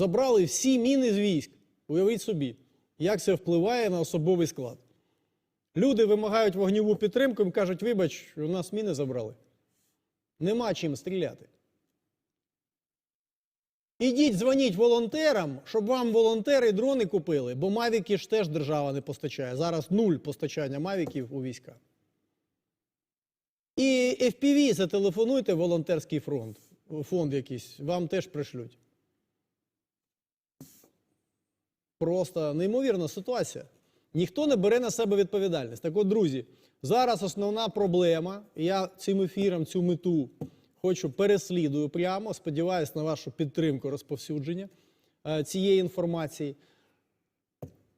Забрали всі міни з військ. Уявіть собі, як це впливає на особовий склад. Люди вимагають вогневу підтримку і кажуть, вибач, у нас міни забрали. Нема чим стріляти. Ідіть, дзвоніть волонтерам, щоб вам волонтери дрони купили, бо мавіки ж теж держава не постачає. Зараз нуль постачання мавіків у війська. І FPV зателефонуйте волонтерський фронт, фонд якийсь, вам теж пришлють. Просто неймовірна ситуація. Ніхто не бере на себе відповідальність. Так от, друзі, зараз основна проблема, я цим ефіром цю мету хочу переслідую прямо. Сподіваюсь на вашу підтримку розповсюдження е, цієї інформації.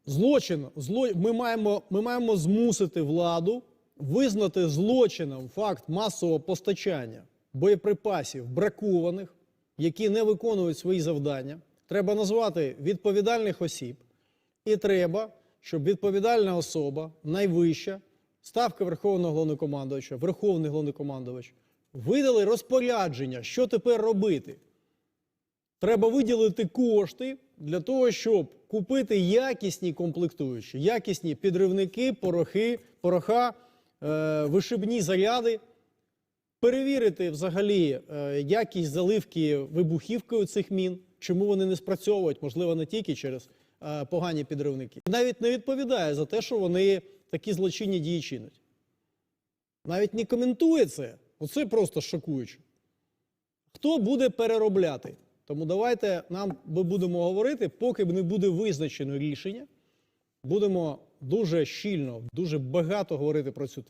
Злочин, зло, ми, маємо, ми маємо змусити владу визнати злочином факт масового постачання боєприпасів бракованих, які не виконують свої завдання. Треба назвати відповідальних осіб, і треба, щоб відповідальна особа, найвища, ставка Верховного головнокомандувача, Верховний головнокомандувач, видали розпорядження, що тепер робити. Треба виділити кошти для того, щоб купити якісні комплектуючі, якісні підривники, порохи, пороха, е, вишибні заряди, перевірити взагалі е, якість заливки вибухівкою цих мін, чому вони не спрацьовують, можливо, не тільки через е, погані підривники. Навіть не відповідає за те, що вони такі злочинні дії чинять. Навіть не коментує це. Оце просто шокуюче. Хто буде переробляти? Тому давайте нам ми будемо говорити, поки не буде визначено рішення. Будемо дуже щільно, дуже багато говорити про цю тему.